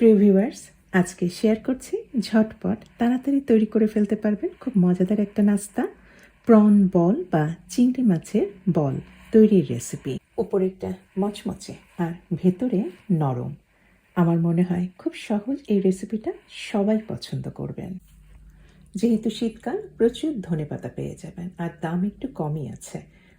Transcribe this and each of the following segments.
প্রিয় ভিউয়ার্স, আজকে শেয়ার করছি ঝটপট তাড়াতাড়ি তৈরি করে ফেলতে পারবেন খুব মজাদার একটা নাস্তা, প্রন বল বা চিংড়ি মাছের বল তৈরির রেসিপি উপরেরটা মচমচে আর ভেতরে নরম। আমার মনে হয় খুব সহজ এই রেসিপিটা সবাই পছন্দ করবেন। যেহেতু শীতকাল প্রচুর ধনেপাতা পেয়ে যাবেন আর দাম একটু কমই আছে।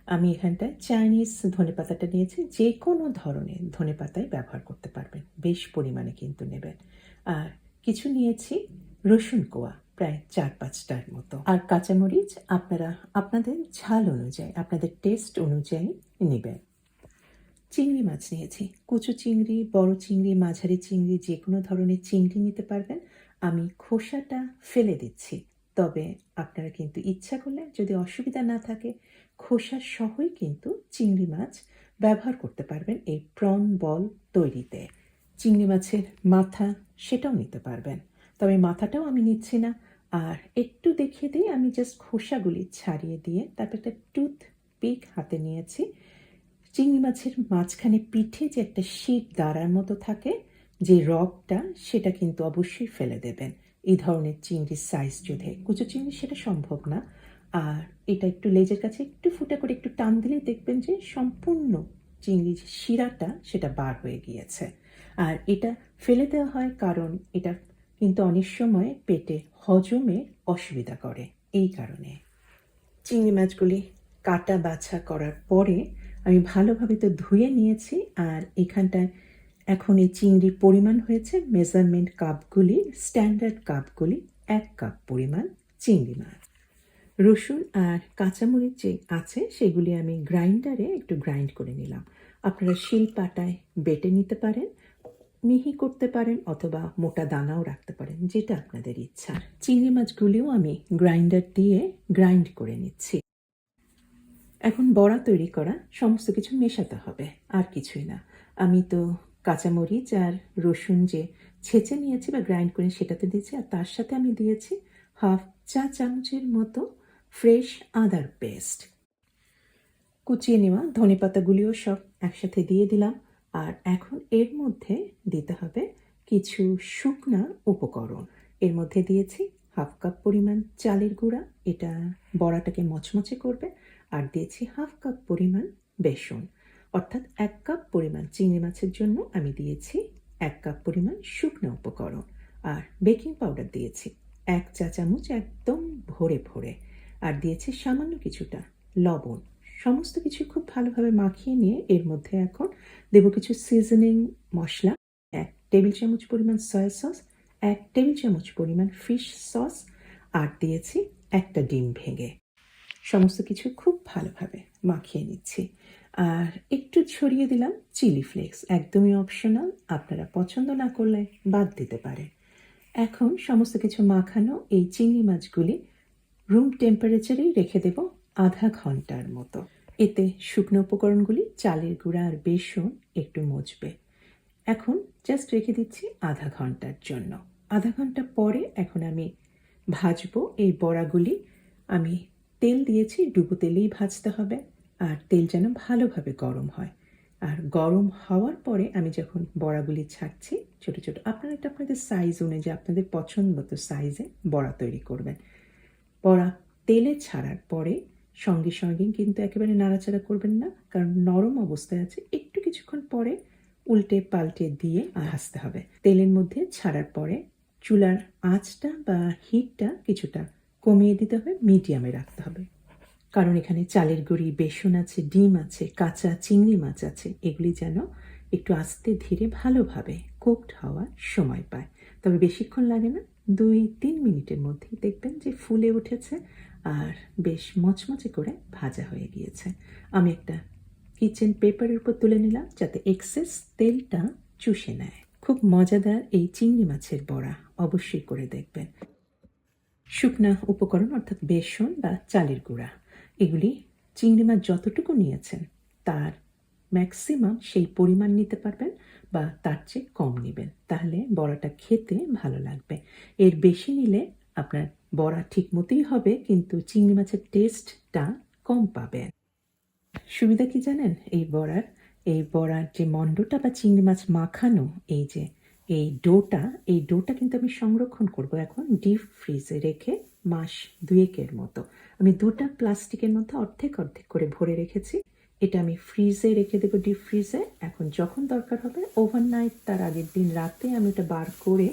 আমি এখানটায় চাইনিজ ধনেপাতাটা নিয়েছি, যে কোনো ধরনের ধনেপাতাই ব্যবহার করতে পারবেন, বেশ পরিমাণে কিন্তু নেবেন। আর কিছু নিয়েছি রসুন কোয়া, প্রায় চার পাঁচটার মতো। আর কাঁচামরিচ আপনারা, আপনাদের ঝাল অনুযায়ী, আপনাদের টেস্ট অনুযায়ী নেবেন। চিংড়ি মাছ নিয়েছি, কুচু চিংড়ি, বড় চিংড়ি, মাঝারি চিংড়ি, যে কোনো ধরনের চিংড়ি নিতে পারবেন। আমি খোসাটা ফেলে দিচ্ছি। তবে আপনারা কিন্তু ইচ্ছা করলে যদি অসুবিধা না থাকে, খোসা সহই কিন্তু চিংড়ি মাছ ব্যবহার করতে পারবেন এই প্রন বল তৈরিতে। চিংড়ি মাছের মাথা সেটাও নিতে পারবেন। তবে মাথাটাও আমি নিচ্ছি না। আর একটু দেখিয়ে দিই, আমি জাস্ট খোসাগুলি ছাড়িয়ে দিয়ে তারপর একটা টুথ পিক হাতে নিয়েছি। চিংড়ি মাছের মাঝখানে পিঠে যে একটা শীত দাঁড়ার মতো থাকে, যে রগটা, সেটা কিন্তু অবশ্যই ফেলে দেবেন। এই ধরনের চিংড়ির সাইজ যদি কুচো চিংড়ি সেটা সম্ভব না। আর এটা একটু লেজের কাছে একটু ফুটা করে একটু টান দিলেই দেখবেন যে সম্পূর্ণ চিংড়ির শিরাটা সেটা বার হয়ে গিয়েছে। আর এটা ফেলে দেওয়া হয় কারণ এটা কিন্তু অনেক সময় পেটে হজমে অসুবিধা করে। এই কারণে চিংড়ি মাছগুলি কাটা বাছা করার পরে আমি ভালোভাবে তো ধুয়ে নিয়েছি। আর এখানটায় এখন এই চিংড়ির পরিমাণ হয়েছে মেজারমেন্ট কাপগুলি, স্ট্যান্ডার্ড কাপগুলি, এক কাপ পরিমাণ চিংড়ি মাছ। রসুন আর কাঁচামরিচ যে আছে, সেগুলি আমি গ্রাইন্ডারে একটু গ্রাইন্ড করে নিলাম। আপনারা শিল পাটায় বেটে নিতে পারেন, মিহি করতে পারেন অথবা মোটা দানাও রাখতে পারেন, যেটা আপনাদের ইচ্ছা চিংড়ি মাছগুলিও আমি গ্রাইন্ডার দিয়ে গ্রাইন্ড করে নিচ্ছি। এখন বড়া তৈরি করা, সমস্ত কিছু মেশাতে হবে, আর কিছুই না। আমি তো কাঁচামরিচ আর রসুন যে ছেঁচে নিয়েছি বা গ্রাইন্ড করে সেটাতে দিয়েছি, আর তার সাথে আমি দিয়েছি হাফ চা চামচের মতো ফ্রেশ আদার পেস্ট কুচিয়ে নেওয়া ধনে পাতাগুলিও সব একসাথে দিয়ে দিলাম, আর এখন এর মধ্যে দিতে হবে কিছু শুকনা উপকরণ। এর মধ্যে দিয়েছি হাফ কাপ পরিমাণ চালের গুঁড়া, এটা বড়াটাকে মচমচে করবে, আর দিয়েছি হাফ কাপ পরিমাণ বেসন। অর্থাৎ এক কাপ পরিমাণ চিংড়ি মাছের জন্য আমি দিয়েছি এক কাপ পরিমাণ শুকনো উপকরণ আর বেকিং পাউডার দিয়েছি। এক চা চামচ একদম ভরে ভরে আর দিয়েছি সামান্য কিছুটা লবণ। সমস্ত কিছু খুব ভালোভাবে মাখিয়ে নিয়ে এর মধ্যে এখন দেব কিছু সিজনিং মশলা, এক টেবিল চামচ পরিমাণ সয়া সস, এক টেবিল চামচ পরিমাণ ফিশ সস আর দিয়েছি একটা ডিম ভেঙে। সমস্ত কিছু খুব ভালোভাবে মাখিয়ে নিচ্ছি। আর একটু ছড়িয়ে দিলাম চিলি ফ্লেক্স, একদমই অপশনাল আপনারা পছন্দ না করলে বাদ দিতে পারেন। এখন সমস্ত কিছু মাখানো এই চিংড়ি মাছগুলি রুম টেম্পারেচারেই রেখে দেব আধা ঘণ্টার মতো। এতে শুকনো উপকরণগুলি, চালের গুঁড়া আর বেসন একটু মজবে এখন জাস্ট রেখে দিচ্ছি আধা ঘণ্টার জন্য। আধা ঘণ্টা পরে এখন আমি ভাজবো এই বড়াগুলি। আমি তেল দিয়েছি, ডুবো তেলেই ভাজতে হবে। আর তেল যেন ভালোভাবে গরম হয়। আর গরম হওয়ার পরে আমি যখন বড়াগুলি ছাড়ছি ছোট ছোট, আপনারা এটা আপনাদের সাইজ অনুযায়ী, আপনাদের পছন্দ মতো সাইজে বড়া তৈরি করবেন। বড়া তেলে ছাড়ার পরে সঙ্গে সঙ্গে কিন্তু একেবারে নাড়াচাড়া করবেন না, কারণ নরম অবস্থায় আছে, একটু কিছুক্ষণ পরে উল্টে পাল্টে দিয়ে ভাজতে হবে। তেলের মধ্যে ছাড়ার পরে চুলার আঁচটা বা হিটটা কিছুটা কমিয়ে দিতে হবে মিডিয়ামে রাখতে হবে। কারণ এখানে চালের গুঁড়ি, বেসন আছে, ডিম আছে, কাঁচা চিংড়ি মাছ আছে, এগুলি যেন একটু আস্তে ধীরে ভালোভাবে কুকড হওয়ার সময় পায়। তবে বেশিক্ষণ লাগে না, দুই, তিন মিনিটের মধ্যেই দেখবেন যে ফুলে উঠেছে আর বেশ মচমচে করে ভাজা হয়ে গিয়েছে। আমি একটা কিচেন পেপারের উপর তুলে নিলাম যাতে এক্সেস তেলটা চুষে নেয়। খুব মজাদার এই চিংড়ি মাছের বড়া, অবশ্যই করে দেখবেন। শুকনা উপকরণ অর্থাৎ বেসন বা চালের গুঁড়া। এগুলি চিংড়ি মাছ যতটুকু নিয়েছেন, তার ম্যাক্সিমাম সেই পরিমাণ নিতে পারবেন বা তার চেয়ে কম নেবেন। তাহলে বড়াটা খেতে ভালো লাগবে। এর বেশি নিলে আপনার বড়া ঠিক মতোই হবে, কিন্তু চিংড়ি মাছের টেস্টটা কম পাবেন। সুবিধা কি জানেন? এই বড়ার এই বড়ার যে মণ্ডটা বা চিংড়ি মাছ মাখানো, এই যে এই ডোটা এই ডোটা কিন্তু আমি সংরক্ষণ করব এখন ডিপ ফ্রিজে রেখে মাস দুয়েকের মতো। আমি দুটা প্লাস্টিকের মধ্যে অর্ধেক অর্ধেক করে ভরে রেখেছি। এটা আমি ফ্রিজে রেখে দেবো ডিপ ফ্রিজে। এখন যখন দরকার হবে ওভারনাইট তার আগের দিন রাতে আমি এটা বার করে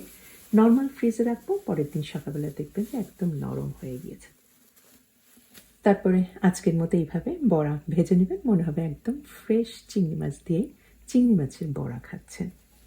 নর্মাল ফ্রিজে রাখব। পরের দিন সকালবেলা দেখবেন যে একদম নরম হয়ে গিয়েছে। তারপরে আজকের মতো এইভাবে বড়া ভেজে নেবেন। মনে হবে একদম ফ্রেশ চিংড়ি মাছ দিয়ে চিংড়ি মাছের বড়া খাচ্ছেন।